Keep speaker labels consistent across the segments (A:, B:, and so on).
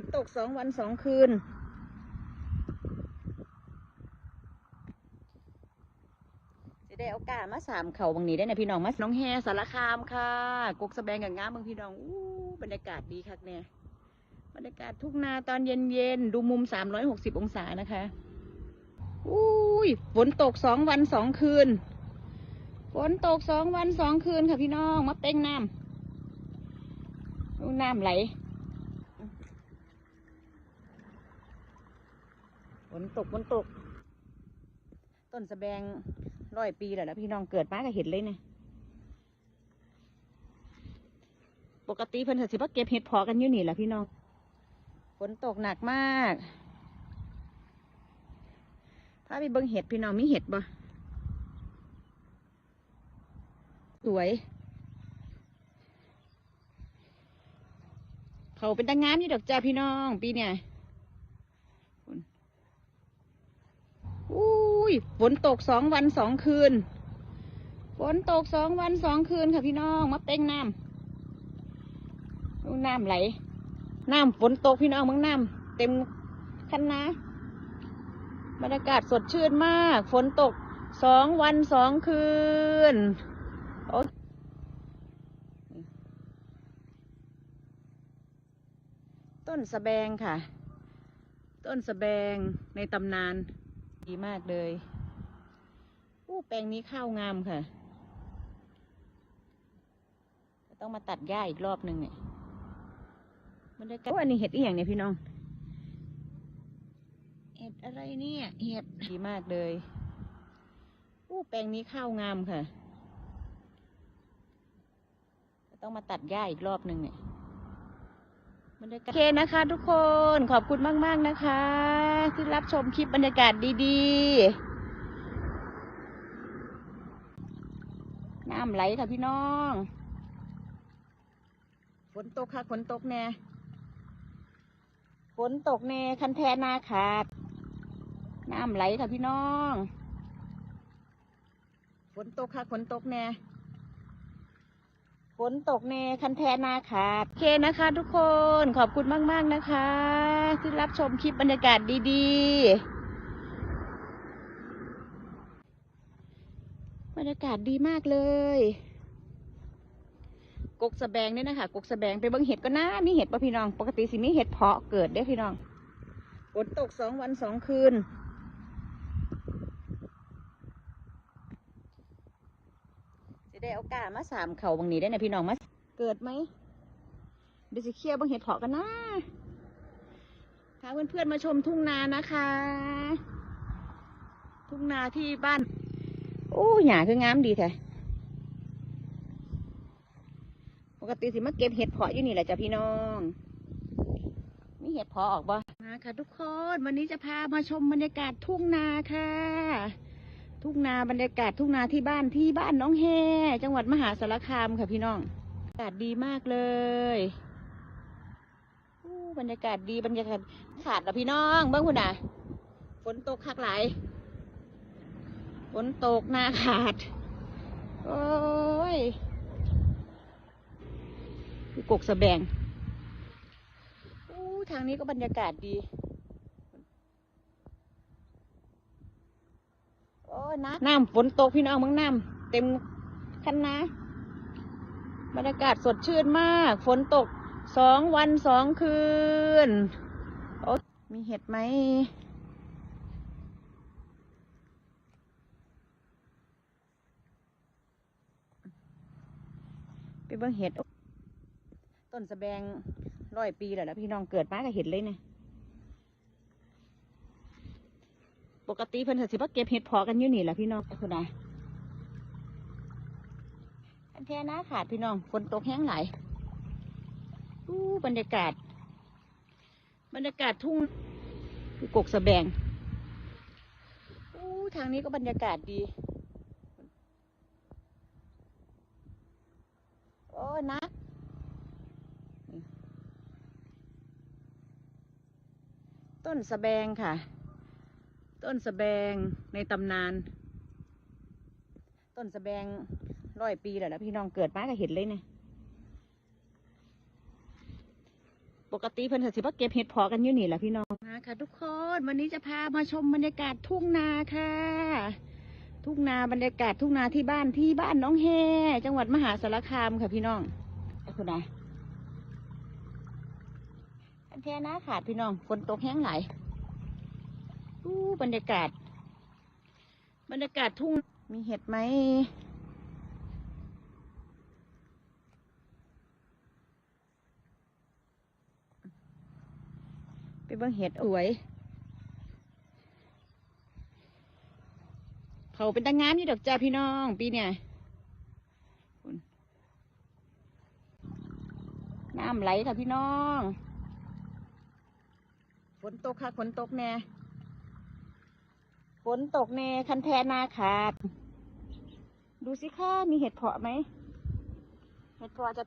A: นตกสองวันสองคืน จะได้เอากามาสามเขาบางนี้ได้นะพี่น้องมาน้องแฮสารคามค่ะ กกสะแบงกับงามบางพี่น้องอู้บรรยากาศดีคักเนี่ยบรรยากาศทุ่งนาตอนเย็นๆดูมุมสามร้อยหกสิบองศานะคะอุ้ยฝนตกสองวันสองคืนฝนตกสองวันสองคืนค่ะพี่น้องมาเป้งน้ำน้ำไหล นตกฝนตก ต้นสะแบงร้อยปีแล้วนะพี่น้องเกิดมาก็เห็นเลยนะปกติเพิ่นสิบเก็บเห็ดพอกันอยู่นี่แหละพี่น้องฝนตกหนักมากพาไปเบิ่งเห็ดพี่น้องมีเห็ดบ่สวย เขาเป็นตางามอยู่ดอกจ้าพี่น้อง ปีเนี่ย อุ้ย ฝนตกสองวันสองคืน ฝนตกสองวันสองคืนค่ะพี่น้องมาเป้งน้ำดูน้ำไหล น้ำฝนตกพี่น้องมึงน้ำเต็มคันนาบรรยากาศสดชื่นมาก ฝนตกสองวันสองคืนต้นสะแบงค่ะ ต้นสะแบงในตำนาน ดีมากเลยอู้แปลงนี้ข้าวงามค่ะ ต้องมาตัดหญ้าอีกรอบหนึ่งเนี่ยมันได้โอ้อันนี้เห็ดอีหยังเนี่ยพี่น้อง เห็ดอะไรเนี่ย เห็ดดีมากเลยอู้แปลงนี้ข้าวงามค่ะ ต้องมาตัดหญ้าอีกรอบหนึ่งเนี่ย บรรยากาศโอเคนะคะ ทุกคนขอบคุณมาก ๆนะคะ ที่รับชมคลิปบรรยากาศดีๆน้ำไหลค่ะพี่น้องฝนตกค่ะฝนตกแน่ฝนตกแน่คันแทนาขาดน้ำไหลค่ะพี่น้องฝนตกค่ะฝนตกแน่ ฝนตกเนคันแทนาขาดโอเคนะคะทุกคนขอบคุณมาก ๆ นะคะ ที่รับชมคลิปบรรยากาศดีๆ บรรยากาศดีมากเลย กกสะแบงเนี่ยนะคะ กกสะแบงไปบิ่งเห็ดก็น่ามีเห็ดป่ะพี่น้อง ปกติสิมีเห็ดเพาะเกิดเด้พี่น้อง ฝนตกสองวันสองคืน จะ ได้เอากามาสามเขาบางนี้ได้นะพี่น้องมาเกิดไหมเดี๋ยวจะเคลียร์บางเห็ดเพาะกันนะพาเพื่อนๆมาชมทุ่งนานะคะ ทุ่งนาที่บ้านโอ้หยาคืองามดีแท้ปกติสิมาเก็บเห็ดเพาะอยู่นี่แหละจ้ะพี่น้องมีเห็ดเพาะออกบ่มาค่ะ ทุกคนวันนี้จะพามาชมบรรยากาศทุ่งนาค่ะ ทุ่งนาบรรยากาศทุ่งนาที่บ้านที่บ้านน้องแฮจังหวัดมหาสารคามค่ะพี่น้องบรรยากาศดีมากเลยอู้บรรยากาศดีบรรยากาศขาดแล้วพี่น้องเบิ้งคุณน่ะฝนตกคักหลายฝนตกหนาขาด โอ้ยกกสะแบงอู้ทางนี้ก็บรรยากาศดี โอ้ย น้ำน้ำฝนตกพี่น้องมึงน้ำเต็มคันนาบรรยากาศสดชื่นมาก ฝนตกสองวันสองคืนโอ้มีเห็ดไหมไปเบิ่งเห็ดต้นสะแบงร้อยปีแล้วนะพี่น้องเกิดมาก็เห็นเลยนะ ปกติเพิ่นสิบ่เก็บเห็ดพอกันอยู่นี่แหละพี่น้องคุณนายอันแท้นะขาดพี่น้องฝนตกแห้งไหลายอู้บรรยากาศ บรรยากาศทุ่งคือกกสะแบงอู้ทางนี้ก็บรรยากาศดีโอ้นะต้นสะแบงค่ะ ต้นสะแบงในตำนาน ต้นสะแบงร้อยปีแล้วนะพี่น้องเกิดมาก็เห็นเลยนะปปกติเพิ่นสิมาเก็บเห็ดพอกันอยู่นี่แหละพี่น้องมาค่ะ ทุกคนวันนี้จะพามาชมบรรยากาศทุ่งนาค่ะ ทุ่งนาบรรยากาศทุ่งนาที่บ้านที่บ้านน้องแฮจังหวัดมหาสารคามค่ะพี่น้องไอ้คุณนะอันแท้นะขาดพี่น้องฝนตกแห้งไหล อู้บรรยากาศ บรรยากาศทุ่ง มีเห็ดไหมไปเบิ่งเห็ดสวยเขาเป็นตางงามอยู่ดอกจ้าพี่น้อง ปีเนี่ยน้ำไหลค่ะพี่น้อง ฝนตกค่ะฝนตกแน่ ฝนตกแน่คันแทนาขาด ดูสิค่ะมีเห็ดเพาะไหม เห็ดเพาะจะ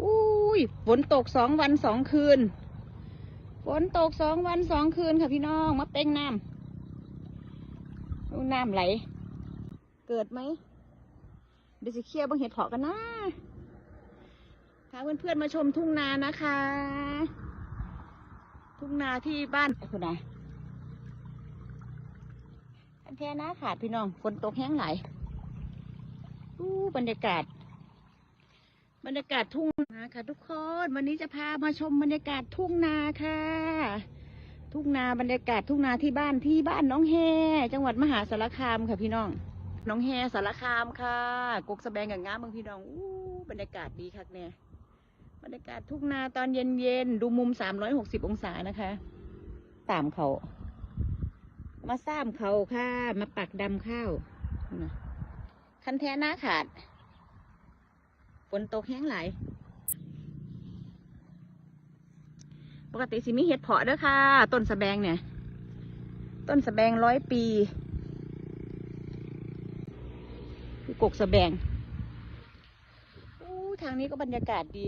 A: อุ้ยฝนตกสองวันสองคืน ฝนตกสองวันสองคืนค่ะพี่น้อง มาเป้งน้ำดูน้ำไหล เกิดไหมเดี๋ยวจะเคลียร์บางเห็ดเพาะกันนะพาเพื่อนๆมาชมทุ่งนานะคะ ทุ่งนาที่บ้านคนไหนะ แท้นะขาดพี่น้องฝนตกแห้งไหลายอู้บรรยากาศ บรรยากาศทุ่งนาค่ะ ทุกคน วันนี้จะพามาชมบรรยากาศทุ่งนาค่ะ ทุ่งนาบรรยากาศทุ่งนาที่บ้านที่บ้านน้องแฮจังหวัดมหาสารคามค่ะพี่น้อง น้องแฮสารคามค่ะ กกสะแบงกับงามเมืองพี่น้องอู้บรรยากาศดีคักเนี่ยบรรยากาศทุ่งนาตอนเย็นเย็นๆดูมุมสามร้อยหกสิบองศานะคะ ตามเขา มาซ้ามเขาค่ะ มาปักดำข้าวคันแท้หน้าขาดฝนตกแห้งไหลายปกติสิมีเห็ดเพาะเด้อค่ะ ต้นสะแบงเนี่ย ต้นสะแบงร้อยปีคือกกสะแบงอู้ทางนี้ก็บรรยากาศดี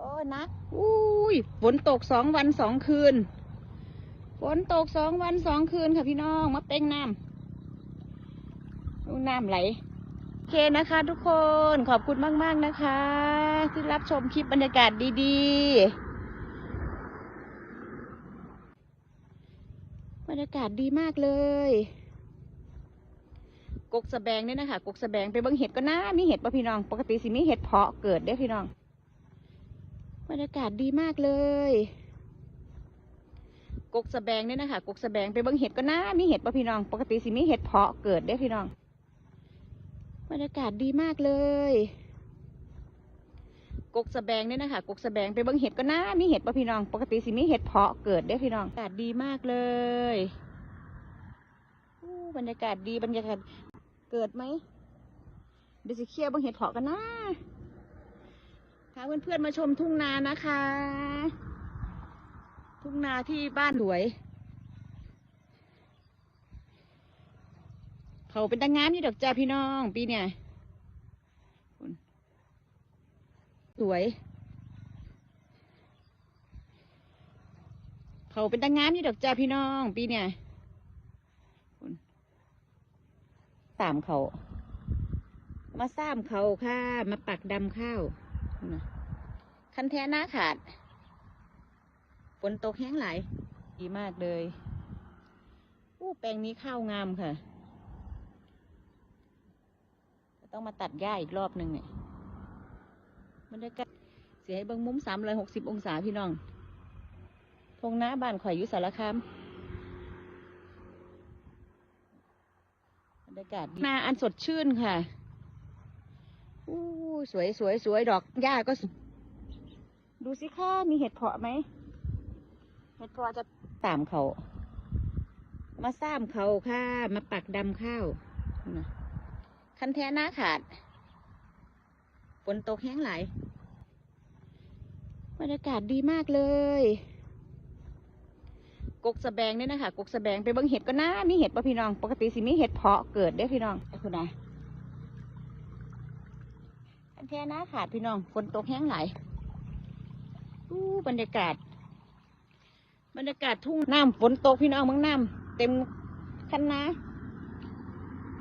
A: โอ้นักอุ้ยฝนตกสองวันสองคืน ฝนตกสองวันสองคืนค่ะพี่น้อง มาเป้งน้ำดูน้ำไหลโอเคนะคะทุกคนขอบคุณมาก ๆ นะคะ ที่รับชมคลิปบรรยากาศดีๆ บรรยากาศดีมากเลยกกสะแบงเนี่ยนะคะกกสะแบงไปเบิ่งเห็ดก็น่ามีเห็ดป่ะพี่น้อง ปกติสิมีเห็ดเพาะเกิดเด้พี่น้อง บรรยากาศดีมากเลย กกสะแบงเนี่ยนะคะกกสะแบงไปเบิ่งเห็ดก็น่ามีเห็ดป่ะพี่น้อง ปกติสิมีเห็ดเพาะเกิดเด้พี่น้อง บรรยากาศดีมากเลย กกสะแบงเนี่ยนะคะกกสะแบงไปเบิ่งเห็ดก็น่ามีเห็ดป่ะพี่น้อง ปกติสิมีเห็ดเพาะเกิดเด้พี่น้องบรรยากาศดีมากเลยอู้บรรยากาศดีบรรยากาศเกิดไหมเดี๋ยวสิเคลียร์เบิ่งเห็ดเพาะกันนะาเพื่อนๆมาชมทุ่งนานะคะ ทุ่งนาที่บ้านสวย เขาเป็นตางงามอยู่ดอกจ้าพี่น้องปีเนี่ยสวย เขาเป็นตางงามอยู่ดอกจ้าพี่น้องปีเนี่ยคุณสามเขา มาซ้ามเขาค่ะ มาปักดำข้าว คันแท้หน้าขาด ฝนตกแห้งไหลาย ดีมากเลย อู้แปลงนี้ข้าวงามค่ะ ต้องมาตัดหญ้าอีกรอบหนึ่งเนี่ยบรรยากาศเสียให้เบิ้งมุมสามร้อยหกสิบองศาพี่น้องทงหน้าบ้านข่อยอยู่สารคามบรรยากาศดีนาอันสดชื่นค่ะอู้ สวยสวยสวยดอกหญ้าก็ ดูสิค่ะมีเห็ดเพาะไหมเห็ดเพาะจะตามเขา มาซ้ามเขาค่ะ มาปักดำข้าวคันแท้หน้าขาดฝนตกแห้งไหลายบรรยากาศดีมากเลยกกสะแบงเนี่ยนะคะกกสะแบงไปเบิ่งเห็ดก็น่ามีเห็ดป่ะพี่น้อง ปกติสิมีเห็ดเพาะเกิดเด้พี่น้องไอ้คุณนะ อันแท้หน้าขาดพี่น้องฝนตกแห้งไหลายอู้บรรยากาศ บรรยากาศทุ่งน้ำฝนตกพี่น้องเมืองน้ำเต็มคันนะ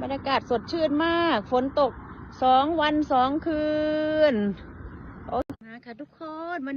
A: บรรยากาศสดชื่นมาก ฝนตกสองวันสองคืนโอ้นะค่ะทุกคนวันนี้